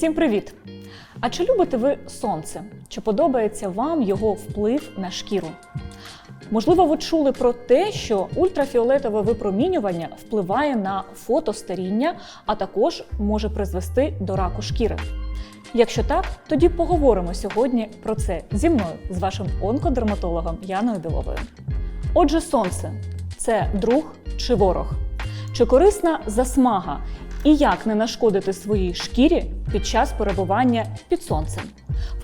Всім привіт! А чи любите ви сонце? Чи подобається вам його вплив на шкіру? Можливо, ви чули про те, що ультрафіолетове випромінювання впливає на фотостаріння, а також може призвести до раку шкіри. Якщо так, тоді поговоримо сьогодні про це зі мною, з вашим онкодерматологом Яною Біловою. Отже, сонце це друг чи ворог? Чи корисна засмага? І як не нашкодити своїй шкірі під час перебування під сонцем?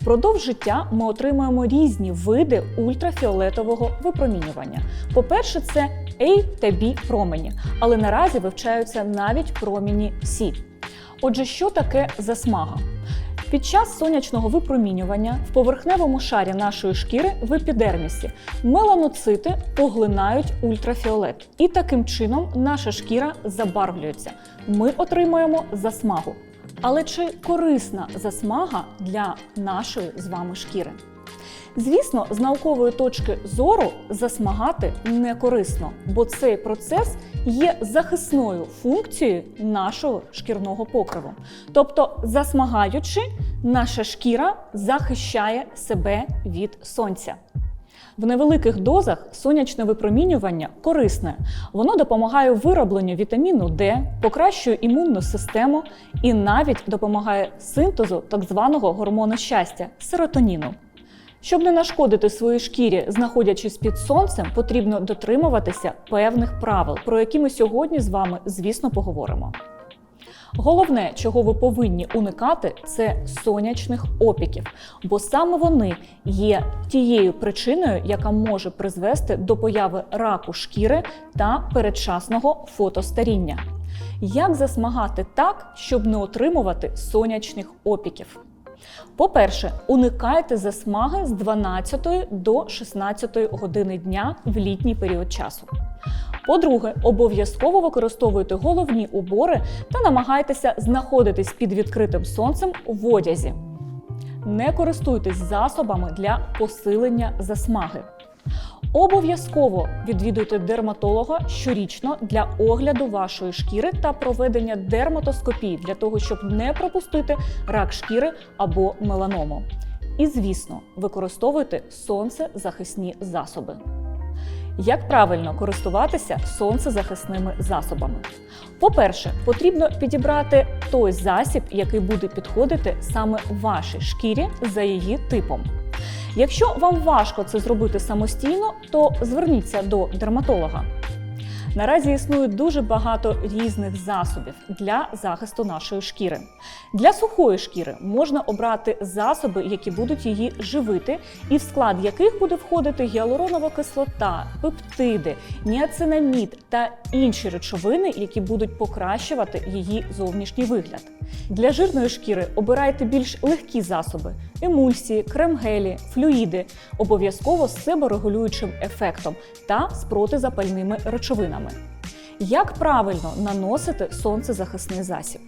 Впродовж життя ми отримуємо різні види ультрафіолетового випромінювання. По-перше, це A та B промені, але наразі вивчаються навіть промені С. Отже, що таке засмага? Під час сонячного випромінювання в поверхневому шарі нашої шкіри в епідермісі меланоцити поглинають ультрафіолет, і таким чином наша шкіра забарвлюється. Ми отримуємо засмагу. Але чи корисна засмага для нашої з вами шкіри? Звісно, з наукової точки зору засмагати не корисно, бо цей процес є захисною функцією нашого шкірного покриву. Тобто, засмагаючи, наша шкіра захищає себе від сонця. В невеликих дозах сонячне випромінювання корисне. Воно допомагає виробленню вітаміну Д, покращує імунну систему і навіть допомагає синтезу так званого гормону щастя серотоніну. Щоб не нашкодити своїй шкірі, знаходячись під сонцем, потрібно дотримуватися певних правил, про які ми сьогодні з вами, звісно, поговоримо. Головне, чого ви повинні уникати, це сонячних опіків, бо саме вони є тією причиною, яка може призвести до появи раку шкіри та передчасного фотостаріння. Як засмагати так, щоб не отримувати сонячних опіків? По-перше, уникайте засмаги з 12 до 16 години дня в літній період часу. По-друге, обов'язково використовуйте головні убори та намагайтеся знаходитись під відкритим сонцем в одязі. Не користуйтесь засобами для посилення засмаги. Обов'язково відвідуйте дерматолога щорічно для огляду вашої шкіри та проведення дерматоскопії для того, щоб не пропустити рак шкіри або меланому. І, звісно, використовуйте сонцезахисні засоби. Як правильно користуватися сонцезахисними засобами? По-перше, потрібно підібрати той засіб, який буде підходити саме вашій шкірі за її типом. Якщо вам важко це зробити самостійно, то зверніться до дерматолога. Наразі існує дуже багато різних засобів для захисту нашої шкіри. Для сухої шкіри можна обрати засоби, які будуть її живити, і в склад яких буде входити гіалуронова кислота, пептиди, ніацинамід та інші речовини, які будуть покращувати її зовнішній вигляд. Для жирної шкіри обирайте більш легкі засоби: емульсії, крем-гелі, флюїди, обов'язково з себорегулюючим ефектом та з протизапальними речовинами. Як правильно наносити сонцезахисний засіб?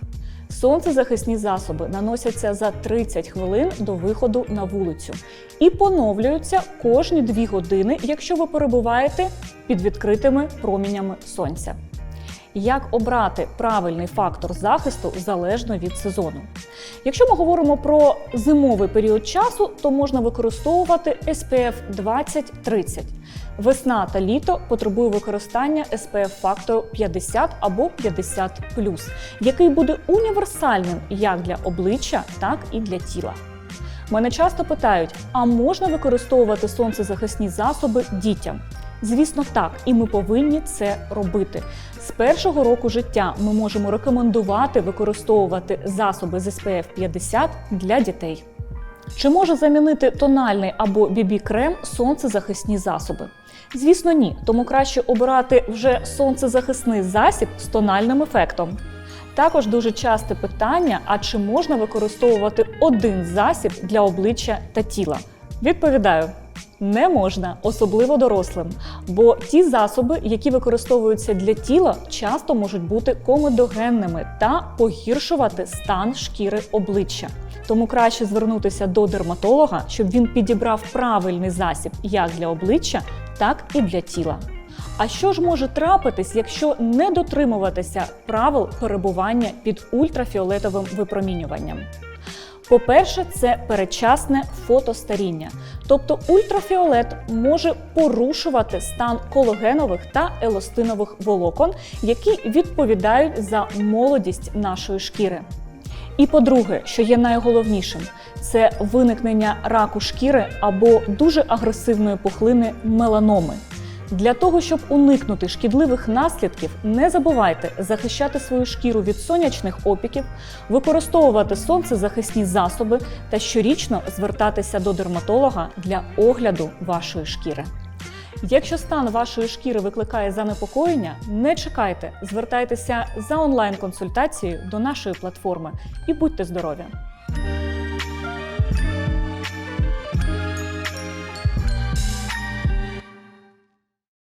Сонцезахисні засоби наносяться за 30 хвилин до виходу на вулицю і поновлюються кожні 2 години, якщо ви перебуваєте під відкритими промінями сонця. Як обрати правильний фактор захисту залежно від сезону? Якщо ми говоримо про зимовий період часу, то можна використовувати SPF 20-30. Весна та літо потребує використання SPF фактору 50 або 50 який буде універсальним як для обличчя, так і для тіла. Мене часто питають: а можна використовувати сонцезахисні засоби дітям? Звісно, так, і ми повинні це робити. З першого року життя ми можемо рекомендувати використовувати засоби з SPF 50 для дітей. Чи може замінити тональний або BB-крем сонцезахисні засоби? Звісно, ні. Тому краще обирати вже сонцезахисний засіб з тональним ефектом. Також дуже часте питання: а чи можна використовувати один засіб для обличчя та тіла? Відповідаю. Не можна, особливо дорослим, бо ті засоби, які використовуються для тіла, часто можуть бути комедогенними та погіршувати стан шкіри обличчя. Тому краще звернутися до дерматолога, щоб він підібрав правильний засіб як для обличчя, так і для тіла. А що ж може трапитись, якщо не дотримуватися правил перебування під ультрафіолетовим випромінюванням? По-перше, це передчасне фотостаріння, тобто ультрафіолет може порушувати стан колагенових та еластинових волокон, які відповідають за молодість нашої шкіри. І по-друге, що є найголовнішим, це виникнення раку шкіри або дуже агресивної пухлини меланоми. Для того, щоб уникнути шкідливих наслідків, не забувайте захищати свою шкіру від сонячних опіків, використовувати сонцезахисні засоби та щорічно звертатися до дерматолога для огляду вашої шкіри. Якщо стан вашої шкіри викликає занепокоєння, не чекайте, звертайтеся за онлайн-консультацією до нашої платформи і будьте здорові!